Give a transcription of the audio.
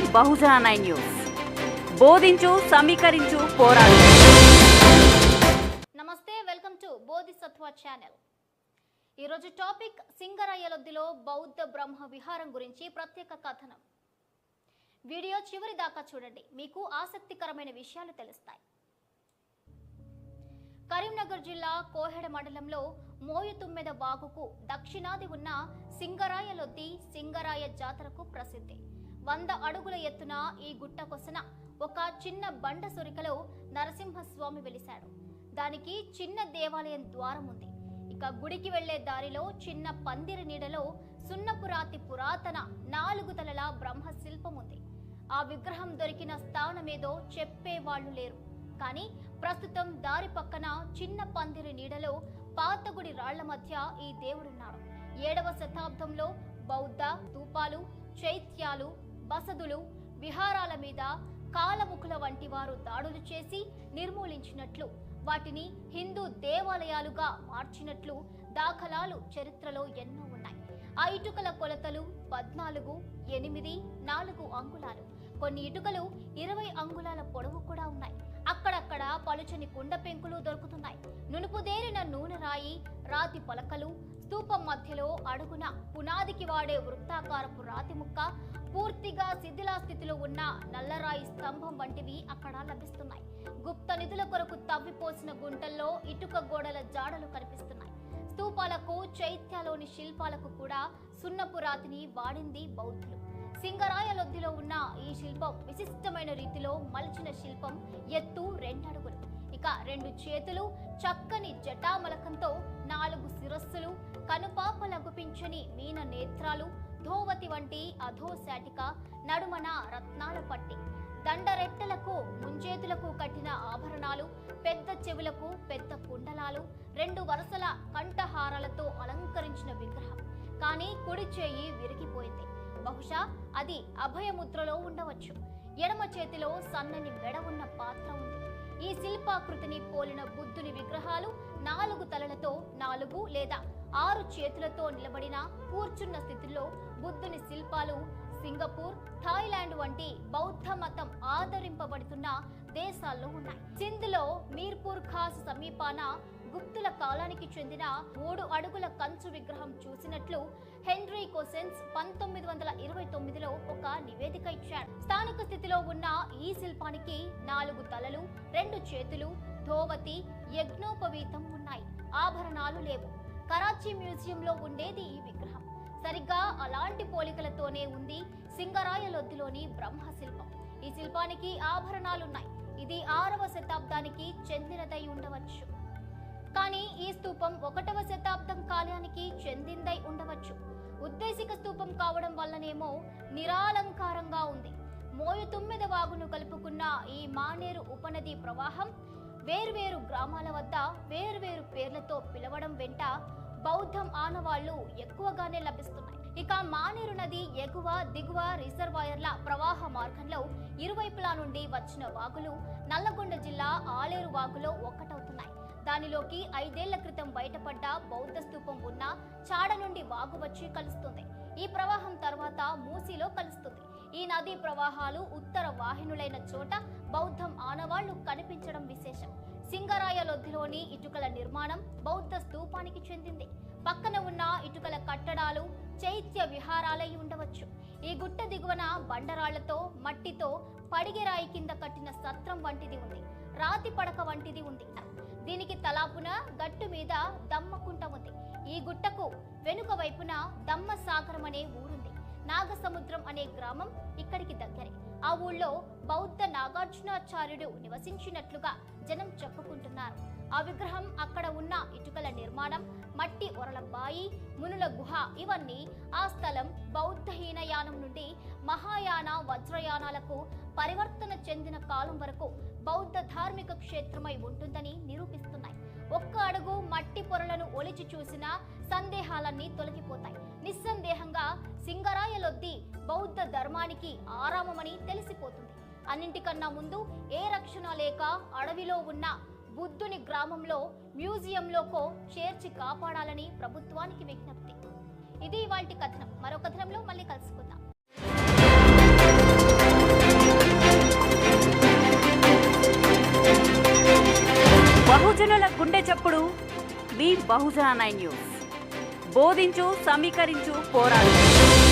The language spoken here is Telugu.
బహుజన నైన్ న్యూస్. బోధించు సమీకరించు పోరాడు. నమస్తే వెల్కమ్ టు బోధిసత్వ ఛానల్. ఈరోజు టాపిక్ సింగరయ్యలొద్దిలో బౌద్ధ బ్రహ్మ విహారం గురించి ప్రత్యేక కథనం. వీడియో చివరి దాకా చూడండి మీకు ఆసక్తికరమైన విషయాలు తెలుస్తాయి. కరీంనగర్ జిల్లా కోహెడ మండలంలో మోయుతుమ్మెద వాగుకు దక్షిణాది ఉన్న సింగరాయలొద్ది సింగరాయ జాతరకు ప్రసిద్ధి. వంద అడుగుల ఎత్తున ఈ గుట్ట కొసన ఒక చిన్న బండ సొరికలో నరసింహస్వామి వెలిశాడు. దానికి చిన్న దేవాలయం ద్వారం ఉంది. ఇక గుడికి వెళ్ళే దారిలో చిన్న పందిరి నీడలో సున్నపురాతి పురాతన నాలుగు తలల బ్రహ్మ శిల్పం ఉంది. ఆ విగ్రహం దొరికిన స్థానమేదో చెప్పేవాళ్ళు లేరు. కానీ ప్రస్తుతం దారి పక్కన చిన్న పందిరి నీడలో పాతగుడి రాళ్ళ మధ్య ఈ దేవుడున్నాడు. ఏడవ శతాబ్దంలో బౌద్ధ ధూపాలు చైత్యాలు బసదులు విహారాల మీద కాలముఖుల వంటి వారు దాడులు చేసి నిర్మూలించినట్లు వాటిని హిందూ దేవాలయాలుగా మార్చినట్లు దాఖలాలు చరిత్రలో ఎన్నో ఉన్నాయి. ఆ ఇటుకల కొలతలు పద్నాలుగు ఎనిమిది నాలుగు అంగుళాలు. కొన్ని ఇటుకలు ఇరవై అంగుళాల పొడవు కూడా ఉన్నాయి. అక్కడక్కడ పలుచని కుండ పెంకులు దొరుకుతున్నాయి. నునుపుదేరిన నూనె రాయి రాతి పలకలు స్తూపం మధ్యలో అడుగున పునాదికి వాడే వృత్తాకారపు రాతి ముక్క పూర్తిగా శిథిలా స్థితిలో ఉన్న నల్లరాయి స్తంభం వంటివి అక్కడ లభిస్తున్నాయి. గుప్త నిధుల కొరకు తవ్విపోసిన గుంటల్లో ఇటుక గోడల జాడలు కనిపిస్తున్నాయి. స్తూపాలకు చైత్యాలోని శిల్పాలకు కూడా సున్నపు రాతిని వాడింది బౌద్ధులు. సింగరాయలొద్దిలో ఉన్న ఈ శిల్పం విశిష్టమైన రీతిలో మలిచిన శిల్పం ఎత్తు రెండడుగులు. ఇక రెండు చేతులు చక్కని జటామలకంతో నాలుగు శిరస్సులు కనుపాప లగుపించని మీన నేత్రాలు ధోవతి వంటి అధోశాటిక నడుమన రత్నాల పట్టి. దండరెట్టలకు ముంజేతులకు కట్టిన ఆభరణాలు పెద్ద చెవులకు పెద్ద కుండలాలు రెండు వరుసల కంఠహారాలతో అలంకరించిన విగ్రహం. కానీ కుడి చేయి విరిగిపోయింది. బహుశా అది అభయముద్రలో ఉండవచ్చు. ఎడమ చేతిలో సన్నని మెడ ఉన్న పాత్ర ఉంది. ఈ శిల్పాకృతిని పోలిన బుద్ధుని విగ్రహాలు నాలుగు తలలతో నాలుగు లేదా ఆరు చేతులతో నిలబడిన కూర్చున్న స్థితిలో బుద్ధుని శిల్పాలు సింగపూర్ థాయిలాండ్ వంటి బౌద్ధ మతం ఆదరింపబడుతున్న దేశాల్లో ఉన్నాయి. సింధులో మీర్పూర్ ఖాస్ సమీపాన గుప్తుల కాలానికి చెందిన మూడు అడుగుల కంచు విగ్రహం చూసినట్లు హెన్రీ కోసెన్స్ పంతొమ్మిది వందల ఇరవై తొమ్మిదిలో ఒక నివేదిక ఇచ్చాడు స్థానిక స్థితిలో ఉన్న ఈ శిల్పానికి నాలుగు తలలు రెండు చేతులు ధోవతి యజ్ఞోపవీతం ఉన్నాయి. ఆభరణాలు లేవు. కరాచీ మ్యూజియంలో ఉండేది ఈ విగ్రహం. సరిగ్గా అలాంటి పోలికలతోనే ఉంది సింగరాయలొద్దిలోని బ్రహ్మ శిల్పం ఈ శిల్పానికి ఆభరణాలున్నాయి. ఇది ఆరవ శతాబ్దానికి చెందినదై ఉండవచ్చు. కానీ ఈ స్తూపం ఒకటవ శతాబ్దం కాలానికి చెందిందై ఉండవచ్చు. ఉద్దేశిక స్తూపం కావడం వల్లనేమో నిరాలంకారంగా ఉంది. మోయు తొమ్మిది వాగును కలుపుకున్న ఈ మానేరు ఉపనది ప్రవాహం వేర్వేరు గ్రామాల వద్ద వేర్వేరు పేర్లతో పిలవడం వెంట బౌద్ధం ఆనవాళ్ళు ఎక్కువగానే లభిస్తున్నాయి. ఇక మానేరు నది ఎగువ దిగువ రిజర్వాయర్ల ప్రవాహ మార్గంలో ఇరువైపులా నుండి వచ్చిన వాగులు నల్లగొండ జిల్లా ఆలేరు వాగులో ఒక్కటవుతున్నాయి. దానిలోకి ఐదేళ్ళ క్రితం బయటపడ్డ బౌద్ధ స్థూపం ఉన్న చాడ నుండి వాగు వచ్చి కలుస్తుంది. ఈ ప్రవాహం తర్వాత మూసీలో కలుస్తుంది. ఈ నదీ ప్రవాహాలు ఉత్తర వాహినులైన చోట బౌద్ధం ఆనవాళ్ళు కనిపించడం విశేషం. సింగరాయ లొద్దిలోని ఇటుకల నిర్మాణం బౌద్ధ స్థూపానికి చెందింది. పక్కన ఉన్న ఇటుకల కట్టడాలు చైత్య విహారాలై ఉండవచ్చు. ఈ గుట్ట దిగువన బండరాళ్ళతో మట్టితో పడిగెరాయి కింద కట్టిన సత్రం వంటిది ఉంది. రాతి పడక వంటిది ఉంది. దీనికి తలాపున గట్టు మీద దమ్మకుంట ఉంది. ఈ గుట్టకు వెనుక వైపున దమ్మ సాగరం అనే ఊరుంది. నాగసముద్రం అనే గ్రామం ఇక్కడికి దగ్గరే. ఆ ఊళ్ళో బౌద్ధ నాగార్జునాచార్యుడు నివసించినట్లుగా జనం చెప్పుకుంటున్నారు. ఆ విగ్రహం అక్కడ ఉన్న ఇటుకల నిర్మాణం మట్టి బాయి మునుల గుహ ఇవన్నీ ఆ స్థలం బౌద్ధ హీనయానం నుండి మహాయాన వజ్రయానాలకు పరివర్తన చెందిన కాలం వరకు బౌద్ధ ధార్మిక క్షేత్రమై ఉంటుందని నిరూపిస్తున్నాయి. ఒక్క అడుగు మట్టి పొరలను ఒలిచి చూసినా సందేహాలన్నీ తొలగిపోతాయి. నిస్సందేహంగా సింగరాయలొద్ది బౌద్ధ ధర్మానికి ఆరామమని తెలిసిపోతుంది. అన్నింటికన్నా ముందు ఏ రక్షణ లేక అడవిలో ఉన్న బుద్ధుని గ్రామంలో మ్యూజియంలోకో చేర్చి కాపాడాలని ప్రభుత్వానికి విజ్ఞప్తి. ఇది ఇవాళ కథనం. మరో కథనంలో మళ్ళీ కలుసుకుందాం. బహుజనుల గుండె చప్పుడు మీ బహుజన న్యూస్. బోధించు సమీకరించు పోరాడు.